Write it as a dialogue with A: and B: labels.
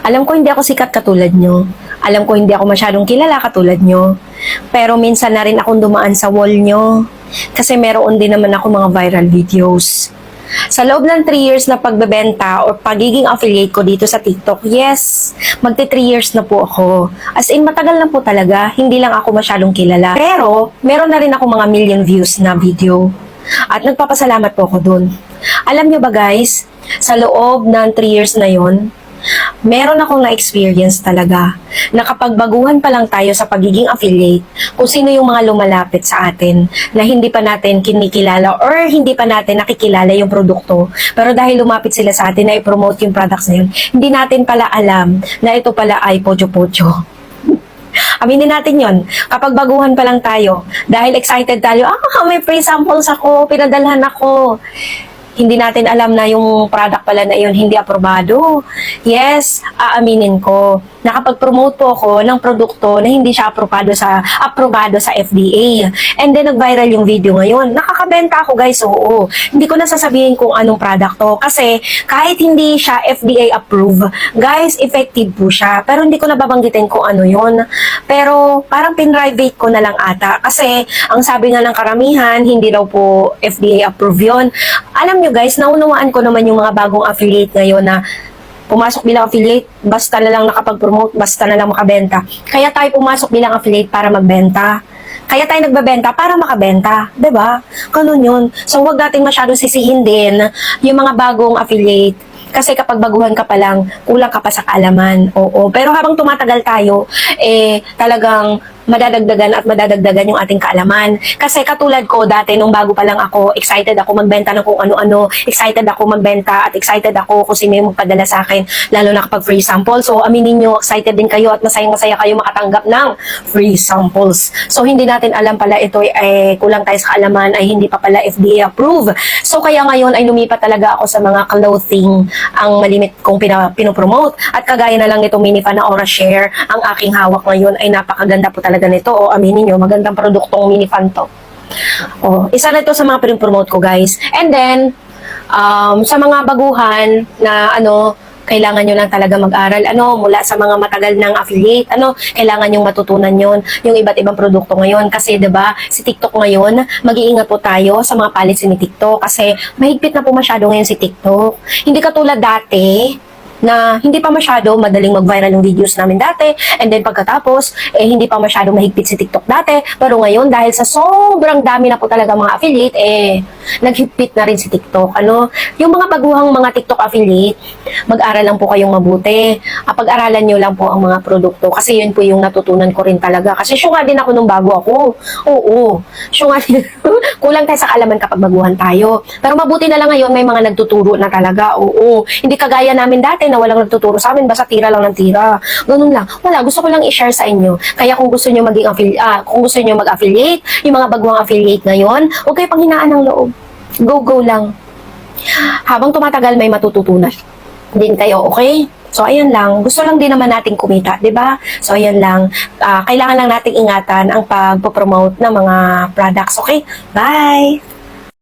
A: Alam ko hindi ako sikat katulad nyo. Alam ko hindi ako masyadong kilala katulad nyo. Pero minsan na rin akong dumaan sa wall nyo. Kasi meron din naman ako mga viral videos. Sa loob ng 3 years na pagbebenta or pagiging affiliate ko dito sa TikTok, yes, magti 3 years na po ako. As in, matagal na po talaga, hindi lang ako masyadong kilala. Pero, meron na rin ako mga million views na video. At nagpapasalamat po ako dun. Alam nyo ba guys, sa loob ng 3 years na yon, meron akong na-experience talaga na pa lang tayo sa pagiging affiliate, kung sino yung mga lumalapit sa atin na hindi pa natin kinikilala or hindi pa natin nakikilala yung produkto. Pero dahil lumapit sila sa atin na i-promote yung products na yun, hindi natin pala alam na ito pala ay pocho-pocho. Aminin natin yon Kapag baguhan pa lang tayo, dahil excited tayo, ah, may free samples ako, pinadalhan ako. Hindi natin alam na yung product pala na yun hindi aprobado. Yes, aaminin ko. Nakapag-promote po ako ng produkto na hindi siya aprobado sa aprobado sa FDA. And then nag-viral yung video ngayon. Nakakabenta ako guys, oo. Hindi ko na sasabihin kung anong product to kasi kahit hindi siya FDA approved, guys, effective po siya. Pero hindi ko na babanggitin kung ano yun. Pero parang pinrivate ko na lang ata kasi ang sabi nga ng karamihan, hindi daw po FDA approved yun. Alam nyo guys, naunawaan ko naman yung mga bagong affiliate ngayon na pumasok bilang affiliate, basta na lang nakapag-promote, basta na lang makabenta. Kaya tayo pumasok bilang affiliate para magbenta. Kaya tayo nagbebenta para makabenta, 'di ba? Ganun 'yun. So wag nating masyadong sisihin din yung mga bagong affiliate kasi kapag baguhan ka pa lang, kulang ka pa sa kaalaman. Oo. Pero habang tumatagal tayo, eh talagang madadagdagan at madadagdagan yung ating kaalaman. Kasi katulad ko dati nung bago pa lang ako, excited ako magbenta ng kung ano-ano, excited ako magbenta at excited ako kung sino yung magpadala sa akin, lalo na kapag free sample. So aminin nyo, excited din kayo at masayang-masaya kayo makatanggap ng free samples. So hindi natin alam pala ito ay kulang tayo sa kaalaman ay hindi pa pala FDA approved. So kaya ngayon ay lumipat talaga ako sa mga clothing ang malimit kong pina, pinopromote. At kagaya na lang nito mini Aura Share, ang aking hawak ngayon ay napakaganda po talaga nito. O aminin nyo, magandang produktong mini fan to. O, isa na ito sa mga pinopromote ko guys. And then, um, sa mga baguhan na ano, kailangan nyo lang talaga mag-aral, ano, mula sa mga matagal ng affiliate, ano, kailangan yung matutunan yon yung iba't ibang produkto ngayon. Kasi, ba si TikTok ngayon, mag-iingat po tayo sa mga policy ni TikTok kasi mahigpit na po masyado ngayon si TikTok. Hindi katulad dati, na hindi pa masyado madaling mag-viral yung videos namin dati. And then pagkatapos eh hindi pa masyado mahigpit si TikTok dati. Pero ngayon dahil sa sobrang dami na po talaga mga affiliate eh naghigpit na rin si TikTok. Ano? Yung mga baguhang mga TikTok affiliate mag-aral lang po kayong mabuti. Pag-aralan nyo lang po ang mga produkto. Kasi yun po yung natutunan ko rin talaga. Kasi syunga din ako nung bago ako. Oo. Syunga din. Kulang tayo sa kaalaman kapag baguhan tayo. Pero mabuti na lang ngayon may mga nagtuturo na talaga. Oo. Hindi kagaya namin dati na walang nagtuturo sa amin, basta tira lang ng tira. Ganun lang. Wala, gusto ko lang i-share sa inyo. Kaya kung gusto niyo maging affiliate, ah, kung gusto niyo mag-affiliate, yung mga bagong affiliate ngayon, huwag kayo panghinaan ng loob. Go, go lang. Habang tumatagal, may matututunan din kayo, okay? So, ayan lang. Gusto lang din naman nating kumita, di ba? So, ayan lang. Ah, kailangan lang nating ingatan ang pagpo-promote ng mga products, okay? Bye!